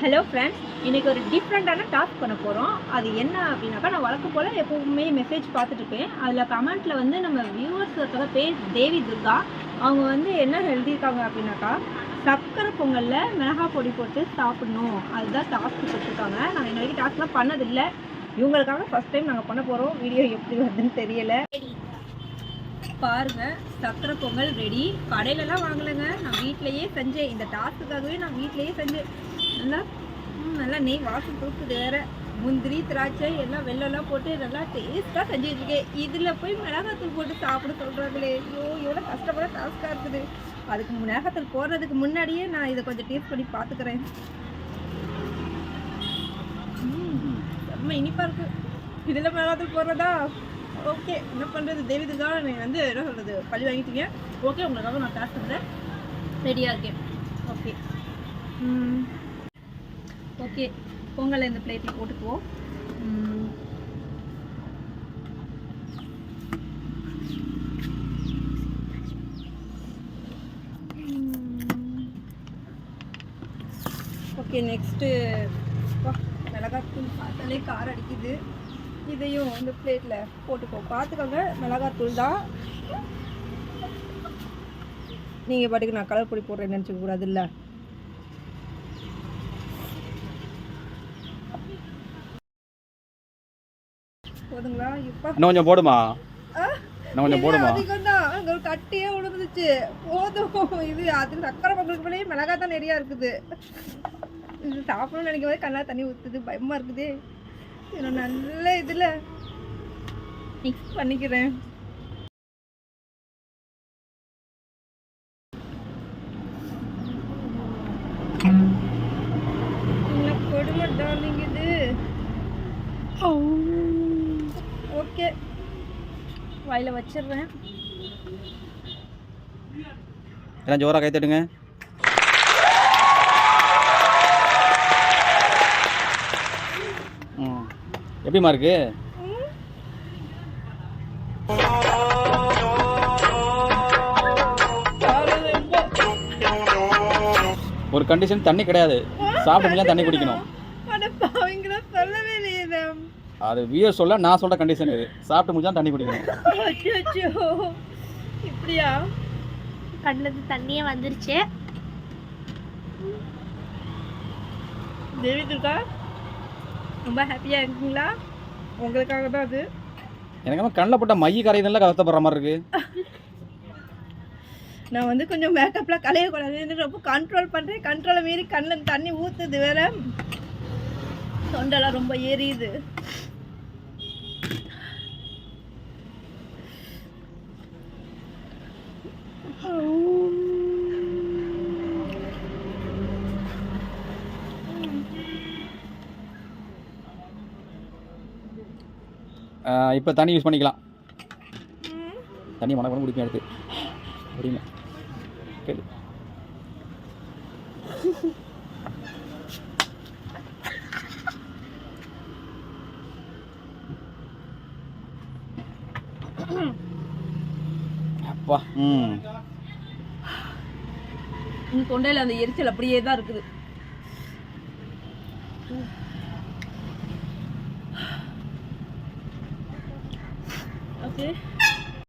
Hello friends இன்னைக்கு ஒரு டிஃப்ரெண்ட்டான டாஸ்க் பண்ண போகிறோம் அது என்ன அப்படின்னாக்கா நான் வழக்கம் போல் எப்பவுமே மெசேஜ் பார்த்துட்டு இருப்பேன். அதில் கமெண்ட்டில் வந்து நம்ம வியூவர்ஸ் இருக்கிற பேர் தேவி துர்கா. அவங்க வந்து என்ன எழுதியிருக்காங்க அப்படின்னாக்கா சக்கரை பொங்கலில் மிளகா பொடி போட்டு சாப்பிடணும். அதுதான் டாஸ்க் கொடுத்துருக்காங்க நான் இன்ன வரைக்கும் டாஸ்க்லாம் பண்ணதில்லை. இவங்களுக்காக ஃபஸ்ட் டைம் நாங்கள் பண்ண போகிறோம் வீடியோ எப்படி வருதுன்னு தெரியல. பாருங்க சக்கரை பொங்கல் ரெடி கடையிலலாம் வாங்கலைங்க. நான் வீட்டிலேயே செஞ்சேன். இந்த டாஸ்க்குக்காகவே நான் வீட்டிலேயே செஞ்சேன். நல்லா ம், நல்லா நெய் வாசம் தூக்குது வேற. முந்திரி திராட்சை எல்லாம் வெள்ளம்லாம் போட்டு நல்லா டேஸ்ட்டாக செஞ்சு வச்சுருக்கேன் இதில் போய் மிளகாத்தூள் போட்டு சாப்பிட சொல்கிறாங்களே ஐயோ எவ்வளோ கஷ்டப்பட டாஸ்க்காக இருக்குது. அதுக்கு மிளகாத்தூள் போடுறதுக்கு முன்னாடியே நான் இதை கொஞ்சம் டேஸ்ட் பண்ணி பார்த்துக்கிறேன். ரொம்ப செம்ம இனிப்பாக இருக்குது இதில் மிளகாத்தூள் போடுறதா? ஓகே என்ன பண்ணுறது தேவிதுக்காக நீ வந்து என்ன சொல்கிறது பழி வாங்கிட்டீங்க. ஓகே உங்களுக்காக நான் டாஸ்க் பண்ணுறேன் ரெடியாக இருக்கேன். ஓகே. ஓகே பொங்கலை இந்த பிளேட்டில் போட்டுக்குவோம். ஓகே நெக்ஸ்ட்டு மிளகாத்தூள் பார்த்தாலே காரம் அடிக்குது. இதையும் இந்த பிளேட்டில் போட்டுக்கோ. பார்த்துக்கோங்க மிளகாத்தூள் தான். நீங்கள் பாட்டுக்கு நான் கலர் பொடி போடுறேன்னு நினச்சிக்க கூடாதுல்ல? போதுங்களா? இப்போ. இன்னும் கொஞ்சம் போடுமா? இன்னும் கொஞ்சம் போடுமா? அதிகம் தான். அங்கே ஒரு கட்டியே விழுந்துச்சு போதும். இது அது சக்கரை பொங்கலுக்கு மேலேயே மிளகாய் தான் நிறையா இருக்குது. இது சாப்பிடணும்னு நினைக்கும் போது கண்ணா தண்ணி ஊற்றுது பயமாக இருக்குது. இன்னும் நல்ல இதில் மிக்ஸ் பண்ணிக்கிறேன். கொடுமை டார்லிங் இது. ஓகே. வாயில வச்சிடுறேன். எல்லாம் ஜோராக கை தட்டுங்க. எப்படிம்மா இருக்கு? ஒரு கண்டிஷன் தண்ணி கிடையாது. சாப்பிட்டு முடிஞ்சா தண்ணி குடிக்கணும். அது வியூர் சொல்ல நான் சொல்ற கண்டிஷன் இது. சாப்பிட்டு முடிஞ்சா தண்ணி குடிக்கணும். அச்சச்சோ. இப்படியா? கண்ணுக்கு தண்ணியே வந்துருச்சு. தேவி துர்கா ரொம்ப ஹாப்பியாக இருக்கீங்களா? உங்களுக்காக தான் அது. எனக்கு கண்ணில் போட்ட மைய கரையுதுல கஷ்டப்படுற மாதிரி இருக்கு. நான் வந்து கொஞ்சம் மேக்கப்லாம் கலையக்கூடாதுன்னு ரொம்ப கண்ட்ரோல் பண்ணுறேன் கண்ட்ரோலை மீறி கண்ணில் தண்ணி ஊற்றுது வேற. தொண்டெல்லாம் ரொம்ப எரியுது. இப்போ தண்ணி யூஸ் பண்ணிக்கலாம். தண்ணி மணக்க குடிப்பேன் எடுத்து அப்படின்னு கேளு. அப்பா ம். உன் தொண்டையில் அந்த எரிச்சல் அப்படியே தான் இருக்குது. ஓகே